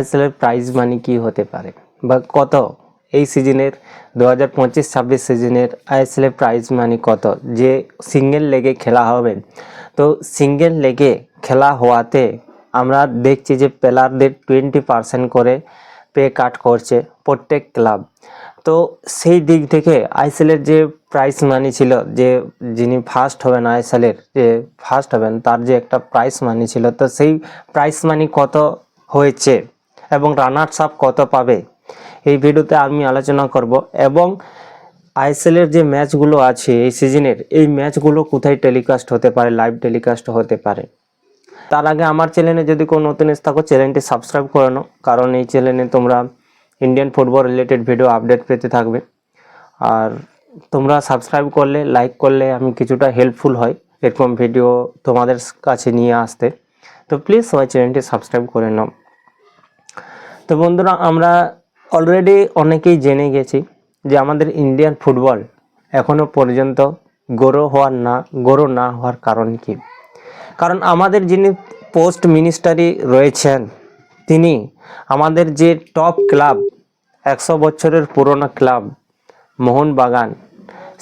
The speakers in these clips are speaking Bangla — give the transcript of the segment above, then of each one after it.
আইএসএলের প্রাইজ মানি কি হতে পারে? বা কত? এই সিজনের দু হাজার পঁচিশ, ছাব্বিশ সিজনের আইএসএলের প্রাইজ মানি কত? যে সিঙ্গেল লেগে খেলা হবে। তো সিঙ্গেল লেগে খেলা হওয়াতে আমরা দেখছি যে প্লেয়ারদের টোয়েন্টি পার্সেন্ট করে পে কাট করছে প্রত্যেক ক্লাব তো সেই দিক থেকে আইএসএলের যে প্রাইস মানি ছিল, যে যিনি ফার্স্ট হবেন আইএসএলের যে ফার্স্ট হবেন, তার যে একটা প্রাইস মানি ছিল, তো সেই প্রাইস মানি কত হয়েছে? এবং রানার্স আপ কত পাবে? এই ভিডিওতে আমি আলোচনা করব এবং আইএসএলের যে ম্যাচগুলো আছে এই সিজনের এই ম্যাচগুলো কোথায় টেলিকাস্ট হতে পারে লাইভ টেলিকাস্ট হতে পারে? তার আগে আমার চ্যানেলে যদি কোনো নতুন এসে থাকো চ্যানেলটি সাবস্ক্রাইব করে নাও, কারণ এই চ্যানেলে তোমরা Indian football related video update পেতে থাকবে। আর তোমরা সাবস্ক্রাইব করলে লাইক করলে আমি কিছুটা হেল্পফুল হয় এরকম ভিডিও তোমাদের কাছে নিয়ে আসতে। তো প্লিজ সবাই চ্যানেলটি সাবস্ক্রাইব করে নাও। তো বন্ধুরা, আমরা অলরেডি অনেকেই জেনে গেছি যে আমাদের ইন্ডিয়ান ফুটবল এখনও পর্যন্ত গড়ো হওয়ার না গড়ো না হওয়ার কারণ কি? কারণ আমাদের যিনি পোস্ট মিনিস্টারি রয়েছেন, তিনি আমাদের যে টপ ক্লাব একশো বছরের পুরনো ক্লাব মোহনবাগান,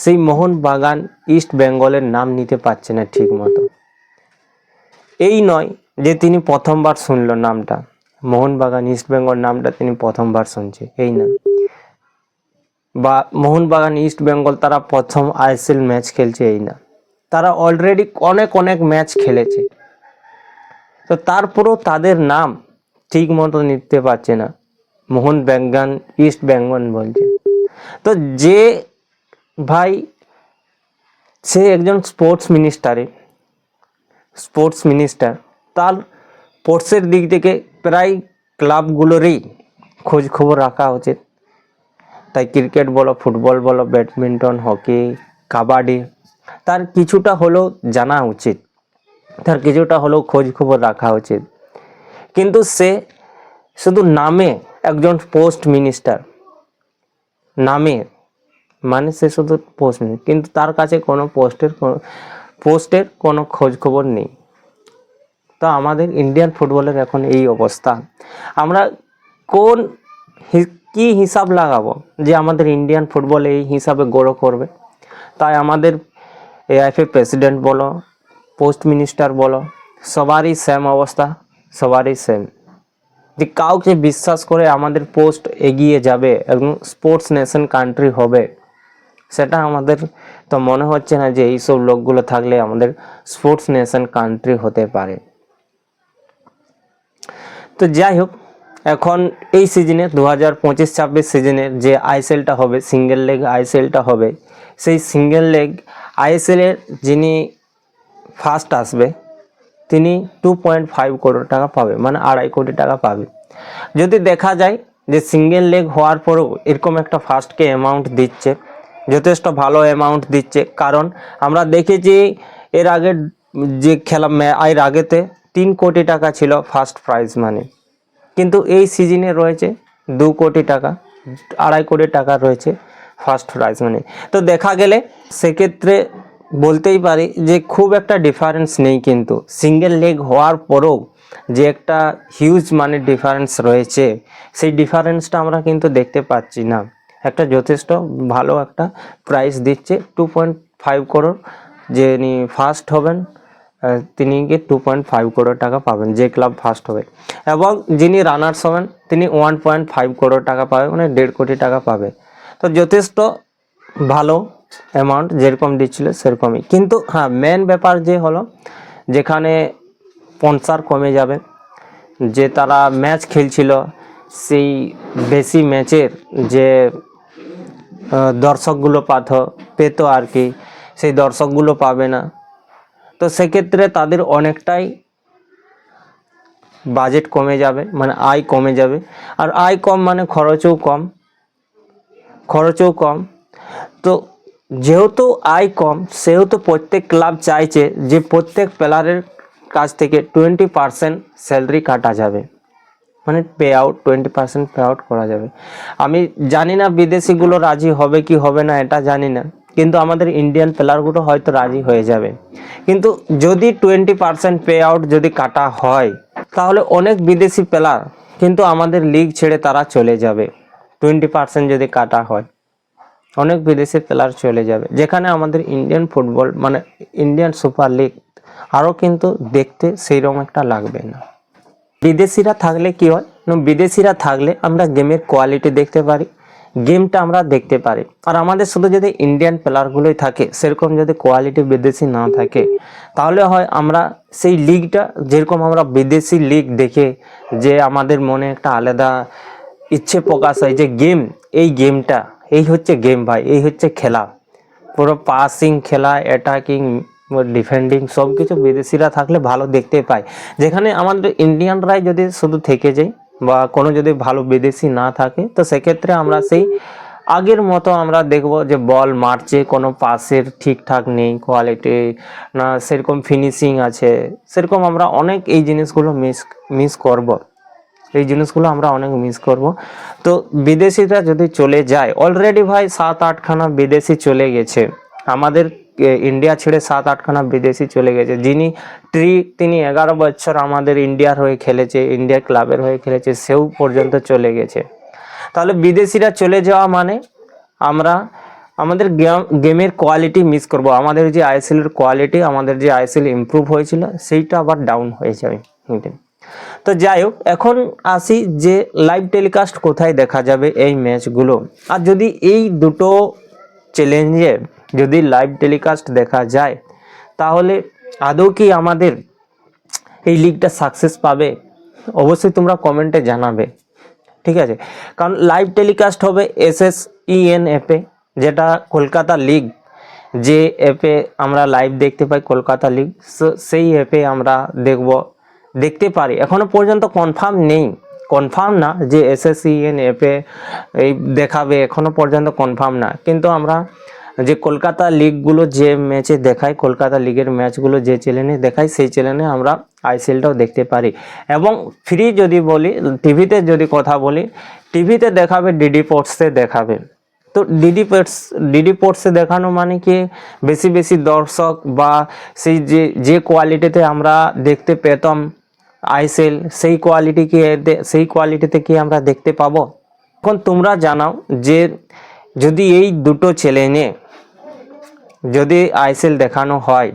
সেই মোহনবাগান ইস্ট বেঙ্গলের নাম নিতে পারছে না ঠিক মতো এই নয় যে তিনি প্রথমবার শুনল নামটা। মোহনবাগান, ইস্ট বেঙ্গল নামটা তিনি প্রথমবার শুনছে, এই না বা মোহনবাগান, ইস্ট বেঙ্গল তারা প্রথম আইএসএল ম্যাচ খেলছে, এই না তারা অলরেডি অনেক অনেক ম্যাচ খেলেছে। তো তারপরেও তাদের নাম ঠিক মতো নিতে পারছে না, মোহন বাগান ইস্ট বেঙ্গল বলছে। তো যে ভাই, সে একজন স্পোর্টস মিনিস্টারে স্পোর্টস মিনিস্টার তার স্পোর্টসের দিক থেকে প্রায় ক্লাবগুলোরই খোঁজ খবর রাখা উচিত। তাই ক্রিকেট বলো, ফুটবল বলো, ব্যাডমিন্টন, হকি, কাবাডি, তার কিছুটা হলেও জানা উচিত। তার কিছুটা হলেও খোঁজ খবর রাখা উচিত। কিন্তু সে শুধু নামে একজন পোস্ট মিনিস্টার। নামে মানে সে শুধু পোস্ট কিন্তু তার কাছে কোনো পোস্টের পোস্টের কোনো খোঁজ খবর নেই। তো আমাদের ইন্ডিয়ান ফুটবলের এখন এই অবস্থা। আমরা কোন কি হিসাব লাগাবো যে আমাদের ইন্ডিয়ান ফুটবল এই হিসাবে গড়ো করবে? তাই আমাদের এআইএফএ প্রেসিডেন্ট বলো পোস্ট মিনিস্টার বলো, সবারই সেম অবস্থা, সবারই সেম যে কাউকে বিশ্বাস করে আমাদের পোস্ট এগিয়ে যাবে এবং স্পোর্টস নেশন কান্ট্রি হবে, সেটা আমাদের তো মনে হচ্ছে না যে এইসব লোকগুলো থাকলে আমাদের স্পোর্টস নেশন কান্ট্রি হতে পারে। তো যাই হোক, এখন এই সিজনে দু হাজার পঁচিশ, ছাব্বিশ সিজনের যে আইএসএলটা হবে সিঙ্গেল লেগ আইএসএলটা হবে, সেই সিঙ্গেল লেগ আইএসএলের যিনি ফার্স্ট আসবে, তিনি টু পয়েন্ট ফাইভ কোটি টাকা পাবে মানে আড়াই কোটি টাকা পাবে। যদি দেখা যায় যে সিঙ্গেল লেগ হওয়ার পরেও এরকম একটা ফার্স্টকে অ্যামাউন্ট দিচ্ছে, যথেষ্ট ভালো অ্যামাউন্ট দিচ্ছে, কারণ আমরা দেখেছি এর আগে যে খেলা, এর আগেতে তিন কোটি টাকা ছিল ফার্স্ট প্রাইজ মানে কিন্তু এই সিজনে রয়েছে দু কোটি টাকা, আড়াই কোটি টাকা রয়েছে ফার্স্ট প্রাইজ মানে তো দেখা গেলে সেক্ষেত্রে বলতেই পারি যে খুব একটা ডিফারেন্স নেই কিন্তু। সিঙ্গেল লেগ হওয়ার পরেও যে একটা হিউজ মানে ডিফারেন্স রয়েছে, সেই ডিফারেন্সটা আমরা কিন্তু দেখতে পাচ্ছি না। একটা যথেষ্ট ভালো একটা প্রাইস দিচ্ছে। টু পয়েন্ট ফাইভ করোড় যিনি ফার্স্ট হবেন তিনি গিয়ে টু পয়েন্ট ফাইভ করোড় টাকা পাবেন, যে ক্লাব ফার্স্ট হবে। এবং যিনি রানার্স হবেন, তিনি ওয়ান পয়েন্ট ফাইভ করোড় টাকা পাবে মানে দেড় কোটি টাকা পাবে। তো যথেষ্ট ভালো অ্যামাউন্ট যেরকম দিচ্ছিল, সেরকমই। কিন্তু হ্যাঁ মেন ব্যাপার যে হলো, যেখানে স্পন্সার কমে যাবে, যে তারা ম্যাচ খেলছিল, সেই বেশি ম্যাচের যে দর্শকগুলো পাথ পেতো আর কি, সেই দর্শকগুলো পাবে না। তো সেক্ষেত্রে তাদের অনেকটাই বাজেট কমে যাবে মানে আয় কমে যাবে। আর আয় কম মানে খরচও কম খরচও কম। তো যেহেতু আয় কম, সেহেতু প্রত্যেক ক্লাব চাইছে যে প্রত্যেক প্লেয়ারের কাছ থেকে টোয়েন্টি পার্সেন্ট স্যালারি কাটা যাবে। মানে pay out twenty percent pay out করা যাবে। আমি জানি না বিদেশিগুলো রাজি হবে কি হবে না, এটা জানি না। কিন্তু আমাদের ইন্ডিয়ান প্লেয়ারগুলো হয়তো রাজি হয়ে যাবে। কিন্তু যদি টোয়েন্টি পার্সেন্ট পে আউট যদি কাটা হয়, তাহলে অনেক বিদেশি প্লেয়ার কিন্তু আমাদের লিগ ছেড়ে তারা চলে যাবে। টোয়েন্টি পার্সেন্ট যদি কাটা হয়, অনেক বিদেশি প্লেয়ার চলে যাবে। যেখানে আমাদের ইন্ডিয়ান ফুটবল মানে ইন্ডিয়ান সুপার লিগ আরও কিন্তু দেখতে সেইরকম একটা লাগবে না। বিদেশিরা থাকলে কি হয়? বিদেশিরা থাকলে আমরা গেমের কোয়ালিটি দেখতে পারি। গেমটা আমরা দেখতে পারি। আর আমাদের শুধু যদি ইন্ডিয়ান প্লেয়ারগুলোই থাকে, সেরকম যদি কোয়ালিটি বিদেশি না থাকে, তাহলে হয় আমরা সেই লিগটা যেরকম আমরা বিদেশি লিগ দেখে যে আমাদের মনে একটা আলাদা ইচ্ছে প্রকাশ হয় যে গেম এই গেমটা, এই হচ্ছে গেম ভাই, এই হচ্ছে খেলা। পুরো পাসিং খেলা অ্যাটাকিং ডিফেন্ডিং সব কিছু বিদেশিরা থাকলে ভালো দেখতে পায়। যেখানে আমাদের ইন্ডিয়ানরাই যদি শুধু থেকে যায় বা কোনো যদি ভালো বিদেশি না থাকে, তো সেক্ষেত্রে আমরা সেই আগের মতো আমরা দেখব যে বল মারছে, কোনো পাসের ঠিকঠাক নেই, কোয়ালিটি, না সেরকম ফিনিশিং আছে, সেরকম আমরা অনেক এই জিনিসগুলো মিস মিস করব। এই জিনিসগুলো আমরা অনেক মিস করব। তো বিদেশিরা যদি চলে যায়, অলরেডি ভাই সাত আটখানা বিদেশি চলে গেছে। আমাদের ইন্ডিয়া ছেড়ে সাত আটখানা বিদেশি চলে গেছে। যিনি ট্রি তিনি এগারো বছর আমাদের ইন্ডিয়ার হয়ে খেলেছে ইন্ডিয়া ক্লাবের হয়ে খেলেছে, সেও পর্যন্ত চলে গেছে। তাহলে বিদেশিরা চলে যাওয়া মানে আমরা আমাদের গেম- গেমের কোয়ালিটি মিস করব। আমাদের যে আইএসএল এর কোয়ালিটি আমাদের যে আইএসএল ইমপ্রুভ হয়েছিল, সেইটা আবার ডাউন হয়ে যাবে? তো যাই হোক, এখন আসি যে লাইভ টেলিকাস্ট কোথায় দেখা যাবে এই ম্যাচগুলো আর যদি এই দুটো চ্যালেঞ্জে যদি লাইভ টেলিকাস্ট দেখা যায়, তাহলে আদৌ কি আমাদের এই লিগটা সাকসেস পাবে? অবশ্যই তোমরা কমেন্টে জানাবে, ঠিক আছে? কারণ লাইভ টেলিকাস্ট হবে এস এস ইএন অ্যাপে যেটা কলকাতা লিগ যে অ্যাপে আমরা লাইভ দেখতে পাই কলকাতা লিগ সেই অ্যাপে আমরা দেখব, দেখতে পারি। এখনও পর্যন্ত কনফার্ম নেই। কনফার্ম না যে এস এস ইএন অ্যাপে এই দেখাবে, এখনও পর্যন্ত কনফার্ম না। কিন্তু আমরা যে কলকাতা লিগগুলো যে ম্যাচে দেখায়, কলকাতা লিগের ম্যাচগুলো যে চ্যানেলে দেখায়, সেই চ্যানেলে আমরা আইসিএলটাও দেখতে পারি। এবং ফ্রি যদি বলি টিভিতে যদি কথা বলি টিভিতে দেখাবে ডিডি পোর্টসে দেখাবে। তো ডিডি পোর্টস ডিডি পোর্টসে দেখানো মানে কি? বেশি বেশি দর্শক বা সেই যে যে কোয়ালিটিতে আমরা দেখতে পেতাম আইসেল সেই কোয়ালিটি কি সেই কোয়ালিটিতে কি আমরা দেখতে পাবো? এখন তোমরা জানাও যে যদি এই দুটো চ্যানেলে যদি আইসেল দেখানো হয়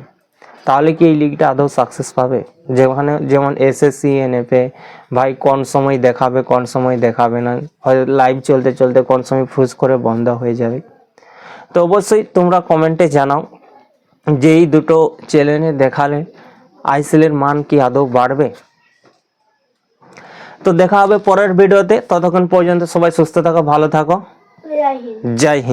তাহলে কি এই লিগটা আদৌ সাকসেস পাবে? যেখানে যেমন এসএসসি এনএফে ভাই কোন সময় দেখাবে কোন সময় দেখাবে না হয়তো লাইভ চলতে চলতে কোন সময় ফুস করে বন্ধ হয়ে যাবে। তো অবশ্যই তোমরা কমেন্টে জানাও যে এই দুটো চ্যানেলে দেখালে আইসেলের মান কি আদৌ বাড়বে। তো দেখা হবে পরের ভিডিওতে ততক্ষণ পর্যন্ত সবাই সুস্থ থাকো ভালো থাকো। জয় হিন্দ।